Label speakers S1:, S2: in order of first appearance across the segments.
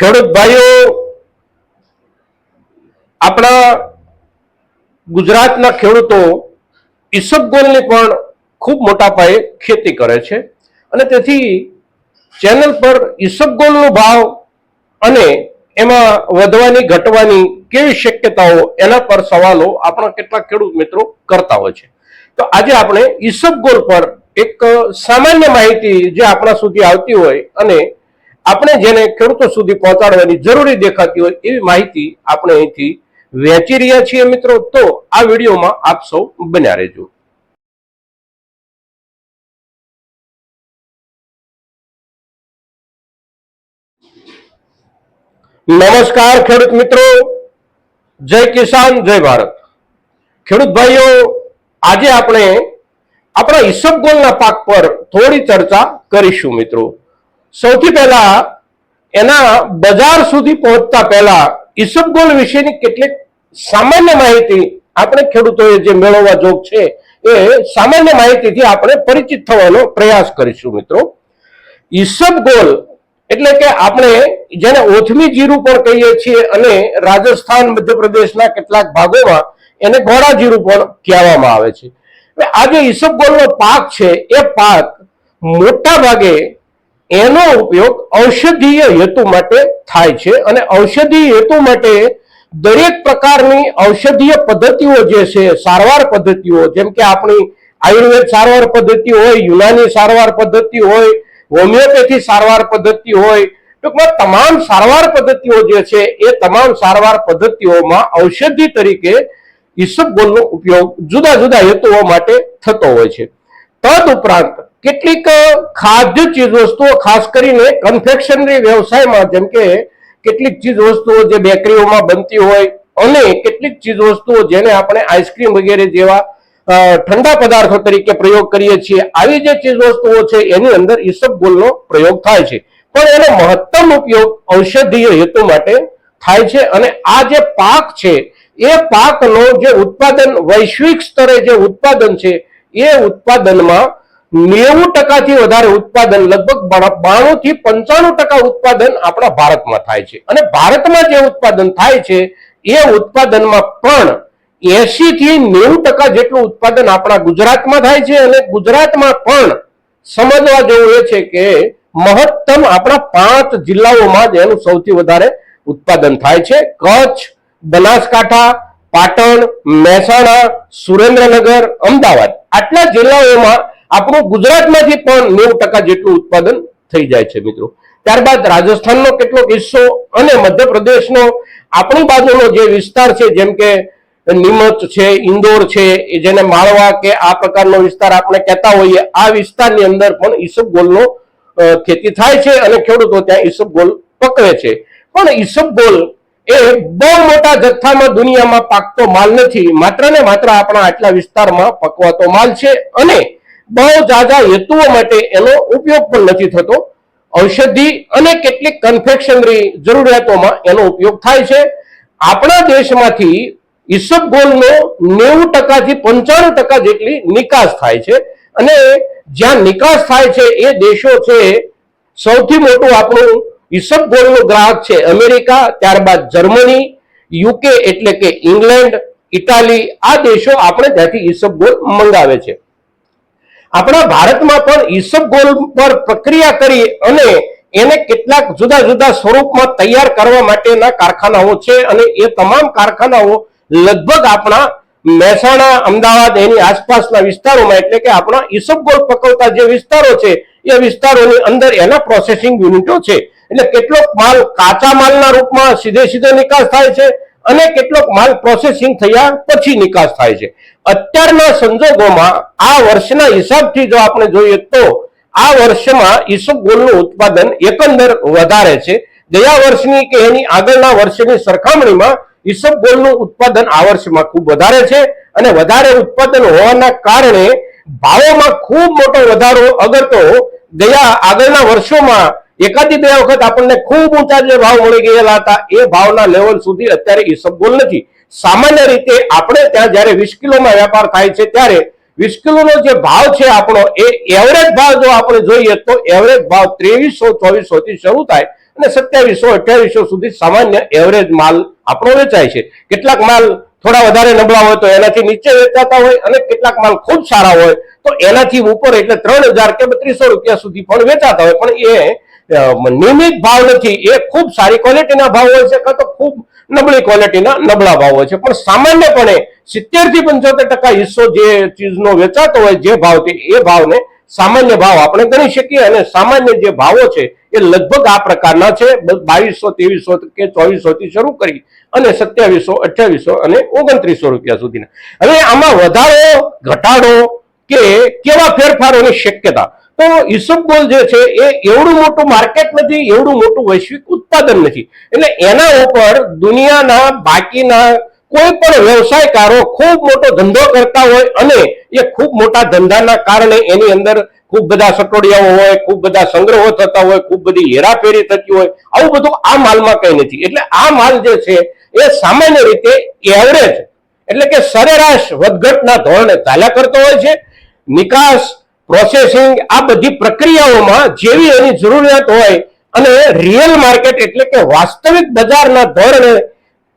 S1: ખેડૂત ભાઈઓ આપણા ગુજરાતના ખેડૂતો ઈસબગોલની પણ ખૂબ મોટા પાયે ખેતી કરે છે અને તેથી ચેનલ પર ઈસબગોલનો ભાવ અને એમાં વધવાની, ઘટવાની કેવી શક્યતાઓ એના પર સવાલો આપણા કેટલાક ખેડૂત મિત્રો કરતા હોય છે. તો આજે આપણે ઈસબગોલ પર એક સામાન્ય માહિતી જે આપણા સુધી આવતી હોય અને આપણે જેને ખેડૂતો સુધી પહોંચાડવાની જરૂરી દેખાતી હોય એવી માહિતી આપણે અહીંથી વહેંચી રહ્યા છીએ મિત્રો. તો આ વિડીયોમાં આપ સૌ બન્યા રહેજો. નમસ્કાર ખેડૂત મિત્રો. જય કિસાન, જય ભારત. ખેડૂત ભાઈઓ, આજે આપણે આપણા ઈસબગોલના પાક પર થોડી ચર્ચા કરીશું મિત્રો. સૌથી પહેલા એના બજાર સુધી પહોંચતા પહેલા ઈસબગોલ વિશેની કેટલીક સામાન્ય માહિતી આપણે ખેડૂતોએ જે મેળવવા જોગ છે એ સામાન્ય માહિતીથી આપણે પરિચિત થવાનો પ્રયાસ કરીશું મિત્રો. ઈસબગોલ એટલે કે આપણે જેને ઓથમી જીરું પણ કહીએ છીએ અને રાજસ્થાન મધ્યપ્રદેશના કેટલાક ભાગોમાં એને ઘોડા જીરું પણ કહેવામાં આવે છે. આજે ઈસબગોલનો પાક છે, એ પાક મોટા ભાગે એનો ઉપયોગ ઔષધીય હેતુ માટે થાય છે અને ઔષધીય હેતુ માટે દરેક પ્રકારની ઔષધીય પદ્ધતિઓ જે છે, સારવાર પદ્ધતિઓ, જેમ કે આપણી આયુર્વેદ સારવાર પદ્ધતિ હોય, યુનાની સારવાર પદ્ધતિ હોય, હોમિયોપેથી સારવાર પદ્ધતિ હોય, ટૂંકમાં તમામ સારવાર પદ્ધતિઓ જે છે, એ તમામ સારવાર પદ્ધતિઓમાં ઔષધિ તરીકે ઈસબગોલનો ઉપયોગ જુદા જુદા હેતુઓ માટે થતો હોય છે. તદ ઉપરાંત કેટલીક ખાદ્ય ચીજ વસ્તુઓ ખાસ કરીને કન્ફેક્શનરી વ્યવસાયમાં, જેમ કે કેટલીક ચીજ વસ્તુઓ જે બેકરીઓમાં બનતી હોય અને કેટલીક ચીજ વસ્તુઓ જેને આપણે આઈસ્ક્રીમ વગેરે જેવા ઠંડા પદાર્થો તરીકે પ્રયોગ કરીએ છીએ, આવી જે ચીજ વસ્તુઓ છે, એની અંદર ઈસબગોલનો પ્રયોગ થાય છે. પણ એનો મહત્તમ ઉપયોગ ઔષધીય હેતુ માટે થાય છે અને આ જે પાક છે, એ પાકનો જે ઉત્પાદન વૈશ્વિક સ્તરે જે ઉત્પાદન છે, એ ઉત્પાદનમાં નેવું ટકાથી વધારે ઉત્પાદન, લગભગ બાણું થી પંચાણું ટકા ઉત્પાદન આપણા ભારતમાં થાય છે. અને ભારતમાં જે ઉત્પાદન થાય છે, એ ઉત્પાદનમાં પણ એસી થી નેવું ટકા જેટલું ઉત્પાદન આપણા ગુજરાતમાં થાય છે અને ગુજરાતમાં પણ સમજવા જેવું એ છે કે મહત્તમ આપણા પાંચ જિલ્લાઓમાં જ એનું સૌથી વધારે ઉત્પાદન થાય છે. કચ્છ, બનાસકાંઠા, પાટણ, મહેસાણા, સુરેન્દ્રનગર, અમદાવાદ. આટલા જિલ્લાઓમાં આપણું ગુજરાતમાંથી પણ નેવું ટકા જેટલું ઉત્પાદન થઈ જાય છે મિત્રો. ત્યારબાદ રાજસ્થાનનો કેટલોક હિસ્સો અને મધ્યપ્રદેશનો આપણી બાજુનો જે વિસ્તાર છે, જેમ કે નીમચ છે, ઇન્દોર છે જેને માળવા કે આ પ્રકારનો વિસ્તાર આપણે કહેતા હોઈએ, આ વિસ્તારની અંદર પણ ઈસબગોલનો ખેતી થાય છે અને ખેડૂતો ત્યાં ઈસબગોલ પકવે છે. પણ ઈસબગોલ એ બહુ મોટા જથ્થામાં દુનિયામાં પાકતો માલ નથી. માત્ર ને માત્ર આપણા આટલા વિસ્તારમાં પકવાતો માલ છે અને બહુ જાજા હેતુઓ માટે એનો ઉપયોગ પણ નથી થતો. ઔષધિ અને કેટલીક કન્ફેક્શનરી જરૂરિયાતોમાં એનો ઉપયોગ થાય છે. આપણા દેશમાંથી ઈસબગોલનો નેવું ટકાથી પંચાણું ટકા જેટલી નિકાસ થાય છે અને જ્યાં નિકાસ થાય છે એ દેશો છે સૌથી મોટું આપણું ઈસબગોલનું ગ્રાહક છે અમેરિકા, ત્યારબાદ જર્મની, યુકે એટલે કે ઇંગ્લેન્ડ, ઇટાલી, આ દેશો આપણે ત્યાંથી ઈસબગોલ મંગાવે છે. આપણા ભારતમાં પણ ઈસબગોલ પર પ્રક્રિયા કરી અને એને કેટલાક જુદા જુદા સ્વરૂપમાં તૈયાર કરવા માટેના કારખાનાઓ છે અને એ તમામ કારખાનાઓ લગભગ આપણા મહેસાણા, અમદાવાદ, એની આસપાસના વિસ્તારોમાં, એટલે કે આપણા ઈસબગોલ પકવતા જે વિસ્તારો છે, એ વિસ્તારોની અંદર એના પ્રોસેસિંગ યુનિટો છે. એટલે કેટલોક માલ કાચા માલના રૂપમાં સીધે સીધો નિકાસ થાય છે અને કેટલોક માલ પ્રોસેસિંગ થયા પછી નિકાસ થાય છે. અત્યારના સંજોગોમાં આ વર્ષના હિસાબથી જો આપણે જોઈએ તો આ વર્ષમાં ઈસબગોલનું ઉત્પાદન એકંદર વધારે છે. ગયા વર્ષની કે એની આગળના વર્ષની સરખામણીમાં ઈસબગોલનું ઉત્પાદન આ વર્ષમાં ખૂબ વધારે છે અને વધારે ઉત્પાદન હોવાના કારણે ભાવોમાં ખૂબ મોટો વધારો અગર તો ગયા આગળના વર્ષોમાં એકાદી બે વખત આપણને ખૂબ ઊંચા જે ભાવ મળી ગયેલા હતા, એ ભાવના લેવલ સુધી અત્યારે ઈસબગોલ નથી. સામાન્ય રીતે આપણે ત્યાં જ્યારે વીસ કિલોમાં વેપાર થાય છે ત્યારે વીસ કિલોનો જે ભાવ છે આપણો, એ એવરેજ ભાવ જો આપણે જોઈએ તો એવરેજ ભાવ ત્રેવીસો ચોવીસો થી શરૂ થાય અને સત્યાવીસો, અઠ્યાવીસો સુધી સામાન્ય એવરેજ માલ આપણો વેચાય છે. કેટલાક માલ થોડા વધારે નબળા હોય તો એનાથી નીચે વેચાતા હોય અને કેટલાક માલ ખૂબ સારા હોય તો એનાથી ઉપર એટલે ત્રણ હજાર કે બત્રીસો રૂપિયા સુધી પણ વેચાતા હોય. પણ એ નિયમિત ભાવ નથી. એ ખૂબ સારી ક્વોલિટીના ભાવ હોય છે કાં તો ખૂબ નબળી ક્વોલિટીના નબળા ભાવ હોય છે. પણ સામાન્યપણે સિત્તેરથી પંચોતેર ટકા હિસ્સો જે ચીજનો વેચાતો હોય, જે ભાવથી એ ભાવને સામાન્ય ભાવ આપણે ગણી શકીએ અને સામાન્ય જે ભાવો છે, એ લગભગ આ પ્રકારના છે. બાવીસો, ત્રેવીસો કે ચોવીસો થી શરૂ કરી અને સત્યાવીસો, અઠ્યાવીસો અને ઓગણત્રીસો રૂપિયા સુધીના. હવે આમાં વધારો, ઘટાડો કે કેવા ફેરફારોની શક્યતા? તો ઇસબગોલ જે છે એ એવડું મોટું માર્કેટ નથી, એવડું મોટું વૈશ્વિક ઉત્પાદન નથી. એટલે એના ઉપર દુનિયાના બાકીના કોઈ પણ વ્યવસાયકારો ખૂબ મોટો ધંધો કરતા હોય અને એ ખૂબ મોટા ધંધાના કારણે એની અંદર ખૂબ બધા સટોડિયાઓ હોય, ખૂબ બધા સંગ્રહો થતા હોય, ખૂબ બધી હેરાફેરી થતી હોય, આવું બધું આ માલમાં કઈ નથી. એટલે આ માલ જે છે એ સામાન્ય રીતે એવરેજ એટલે કે સરેરાશ વધઘટના ધોરણે ચાલ્યા કરતો હોય છે. નિકાસ પ્રોસેસિંગ આ બધી પ્રક્રિયાઓમાં જેવી એની જરૂરિયાત હોય અને રિયલ માર્કેટ એટલે કે વાસ્તવિક બજારના ધોરણે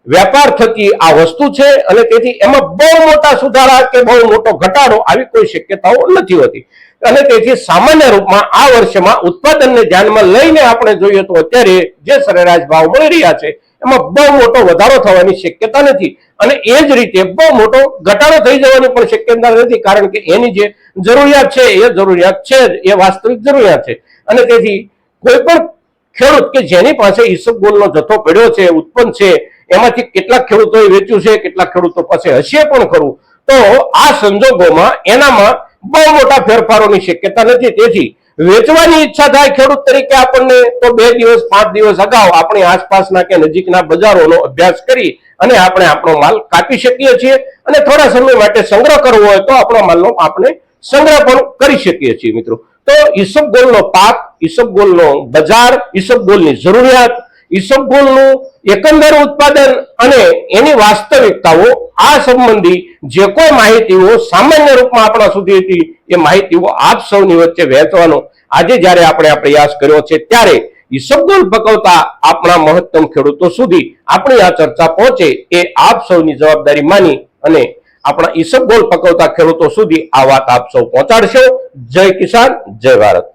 S1: વેપાર થતી આ વસ્તુ છે અને તેથી એમાં બહુ મોટા સુધારા કે બહુ મોટો ઘટાડો આવી કોઈ શક્યતાઓ નથી હોતી. અને તેથી સામાન્ય રૂપમાં આ વર્ષમાં ઉત્પાદનને ધ્યાનમાં લઈને આપણે જોઈએ તો અત્યારે જે સરેરાશ ભાવ મળી રહ્યા છે, એમાં બહુ મોટો વધારો થવાની શક્યતા નથી. અને એ જ રીતે બહુ મોટો ઘટાડો થઈ જવાની પણ શક્યતા નથી, કારણ કે એની જે જરૂરિયાત છે, એ જરૂરિયાત છે એ વાસ્તવિક જરૂરિયાત છે. અને તેથી કોઈ પણ ખેડૂત કે જેની પાસે ઈસબગોલનો જથ્થો પડ્યો છે, ઉત્પન્ન છે, એમાંથી કેટલાક ખેડૂતોએ વેચ્યું છે, કેટલાક ખેડૂતો પાસે હશે પણ ખરું, તો આ સંજોગોમાં એનામાં બહુ મોટા ફેરફારોની શક્યતા નથી. તેથી વેચવાની ઈચ્છા થાય ખેડૂત તરીકે આપણને તો બે દિવસ, પાંચ દિવસ અગાઉ આપણી આસપાસના કે નજીકના બજારોનો અભ્યાસ કરી અને આપણે આપણો માલ કાપી શકીએ છીએ અને થોડા સમય માટે સંગ્રહ કરવો હોય તો આપણો માલનો આપણે સંગ્રહ પણ કરી શકીએ છીએ મિત્રો. તો ઈસબગોલનો પાક ઈસબગોલનો બજાર ઈસબગોલની જરૂરિયાત ઈસબગોલનું એકંદર ઉત્પાદન અને એની વાસ્તવિકતાઓ, આ સંબંધી જે કોઈ માહિતીઓ સામાન્ય રૂપમાં આપણા સુધી હતી, એ માહિતીઓ આપ સૌની વચ્ચે વહેંચવાનો આજે જ્યારે આપણે આ પ્રયાસ કર્યો છે, ત્યારે ઇસબગોલ પકવતા આપણા મહત્તમ ખેડૂતો સુધી આપણી આ ચર્ચા પહોંચે એ આપ સૌની જવાબદારી માની અને આપણા ઈસબગોલ પકવતા ખેડૂતો સુધી આ વાત આપ સૌ પહોંચાડશો. જય કિસાન, જય ભારત.